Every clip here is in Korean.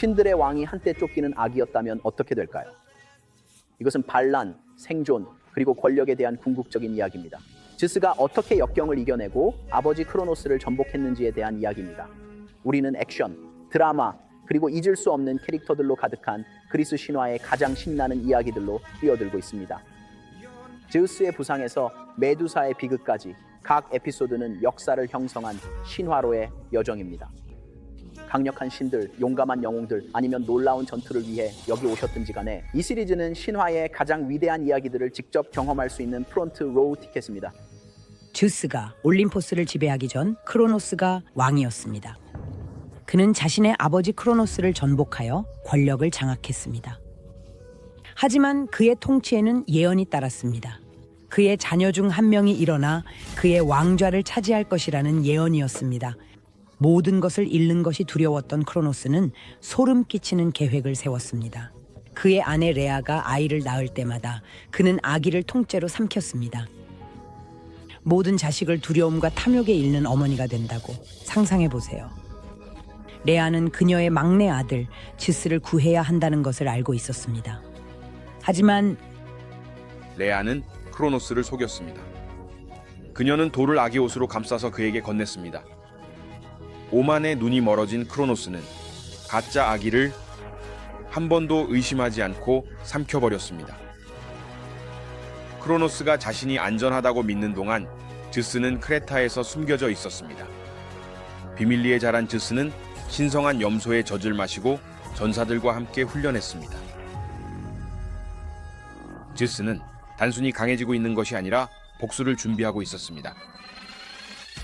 신들의 왕이 한때 쫓기는 악이었다면 어떻게 될까요? 이것은 반란, 생존, 그리고 권력에 대한 궁극적인 이야기입니다. 지스가 어떻게 역경을 이겨내고 아버지 크로노스를 전복했는지에 대한 이야기입니다. 우리는 액션, 드라마, 그리고 잊을 수 없는 캐릭터들로 가득한 그리스 신화의 가장 신나는 이야기들로 뛰어들고 있습니다. 제우스의 부상에서 메두사의 비극까지 각 에피소드는 역사를 형성한 신화로의 여정입니다. 강력한 신들, 용감한 영웅들, 아니면 놀라운 전투를 위해 여기 오셨든지 간에 이 시리즈는 신화의 가장 위대한 이야기들을 직접 경험할 수 있는 프론트 로우 티켓입니다. 즈스가 올림포스를 지배하기 전 크로노스가 왕이었습니다. 그는 자신의 아버지 크로노스를 전복하여 권력을 장악했습니다. 하지만 그의 통치에는 예언이 따랐습니다. 그의 자녀 중 한 명이 일어나 그의 왕좌를 차지할 것이라는 예언이었습니다. 모든 것을 잃는 것이 두려웠던 크로노스는 소름 끼치는 계획을 세웠습니다. 그의 아내 레아가 아이를 낳을 때마다 그는 아기를 통째로 삼켰습니다. 모든 자식을 두려움과 탐욕에 잃는 어머니가 된다고 상상해 보세요. 레아는 그녀의 막내 아들 지스를 구해야 한다는 것을 알고 있었습니다. 하지만 레아는 크로노스를 속였습니다. 그녀는 돌을 아기 옷으로 감싸서 그에게 건넸습니다. 오만의 눈이 멀어진 크로노스는 가짜 아기를 한 번도 의심하지 않고 삼켜버렸습니다. 크로노스가 자신이 안전하다고 믿는 동안 즈스는 크레타에서 숨겨져 있었습니다. 비밀리에 자란 즈스는 신성한 염소의 젖을 마시고 전사들과 함께 훈련했습니다. 즈스는 단순히 강해지고 있는 것이 아니라 복수를 준비하고 있었습니다.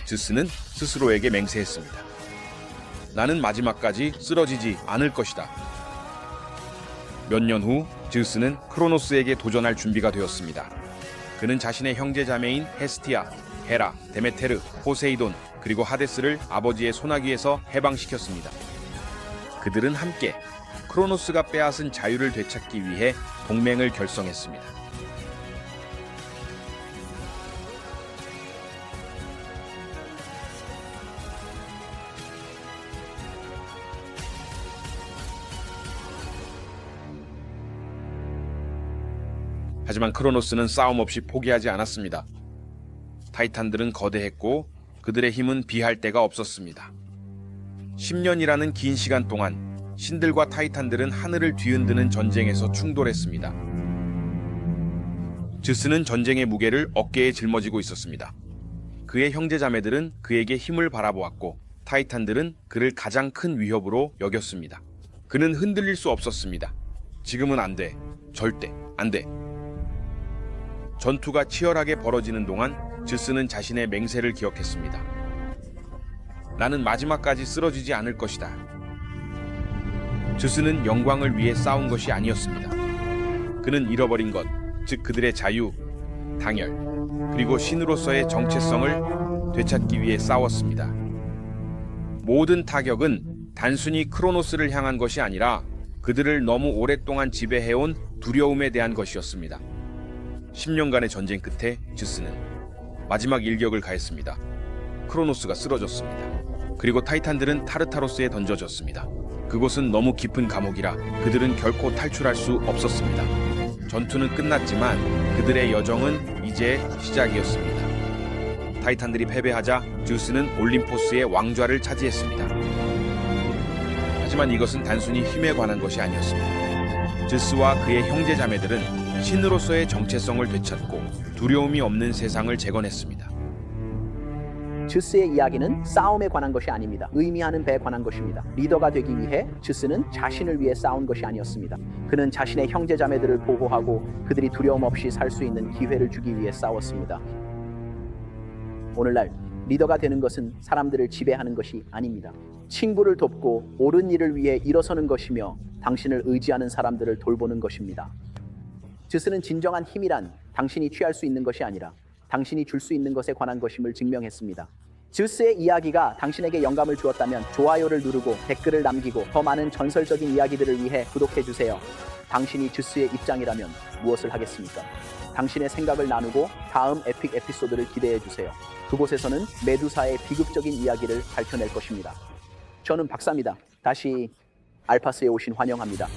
즈스는 스스로에게 맹세했습니다. 나는 마지막까지 쓰러지지 않을 것이다. 몇 년 후 즈스는 크로노스에게 도전할 준비가 되었습니다. 그는 자신의 형제 자매인 헤스티아, 헤라, 데메테르, 포세이돈, 그리고 하데스를 아버지의 소나기에서 해방시켰습니다. 그들은 함께 크로노스가 빼앗은 자유를 되찾기 위해 동맹을 결성했습니다. 하지만 크로노스는 싸움 없이 포기하지 않았습니다. 타이탄들은 거대했고 그들의 힘은 비할 데가 없었습니다. 10년이라는 긴 시간 동안 신들과 타이탄들은 하늘을 뒤흔드는 전쟁에서 충돌했습니다. 즈스는 전쟁의 무게를 어깨에 짊어지고 있었습니다. 그의 형제자매들은 그에게 힘을 바라보았고 타이탄들은 그를 가장 큰 위협으로 여겼습니다. 그는 흔들릴 수 없었습니다. 지금은 안 돼. 절대 안 돼. 전투가 치열하게 벌어지는 동안 즈스는 자신의 맹세를 기억했습니다. 나는 마지막까지 쓰러지지 않을 것이다. 즈스는 영광을 위해 싸운 것이 아니었습니다. 그는 잃어버린 것, 즉 그들의 자유, 당열, 그리고 신으로서의 정체성을 되찾기 위해 싸웠습니다. 모든 타격은 단순히 크로노스를 향한 것이 아니라 그들을 너무 오랫동안 지배해온 두려움에 대한 것이었습니다. 10년간의 전쟁 끝에 즈스는 마지막 일격을 가했습니다. 크로노스가 쓰러졌습니다. 그리고 타이탄들은 타르타로스에 던져졌습니다. 그곳은 너무 깊은 감옥이라 그들은 결코 탈출할 수 없었습니다. 전투는 끝났지만 그들의 여정은 이제 시작이었습니다. 타이탄들이 패배하자 즈스는 올림포스의 왕좌를 차지했습니다. 하지만 이것은 단순히 힘에 관한 것이 아니었습니다. 즈스와 그의 형제 자매들은 신으로서의 정체성을 되찾고 두려움이 없는 세상을 재건했습니다. 즈스의 이야기는 싸움에 관한 것이 아닙니다. 의미하는 배에 관한 것입니다. 리더가 되기 위해 즈스는 자신을 위해 싸운 것이 아니었습니다. 그는 자신의 형제 자매들을 보호하고 그들이 두려움 없이 살 수 있는 기회를 주기 위해 싸웠습니다. 오늘날 리더가 되는 것은 사람들을 지배하는 것이 아닙니다. 친구를 돕고 옳은 일을 위해 일어서는 것이며 당신을 의지하는 사람들을 돌보는 것입니다. 즈스는 진정한 힘이란 당신이 취할 수 있는 것이 아니라 당신이 줄 수 있는 것에 관한 것임을 증명했습니다. 즈스의 이야기가 당신에게 영감을 주었다면 좋아요를 누르고 댓글을 남기고 더 많은 전설적인 이야기들을 위해 구독해 주세요. 당신이 즈스의 입장이라면 무엇을 하겠습니까? 당신의 생각을 나누고 다음 에픽 에피소드를 기대해 주세요. 그곳에서는 메두사의 비극적인 이야기를 밝혀낼 것입니다. 저는 박사입니다. 다시 알파스에 오신 환영합니다.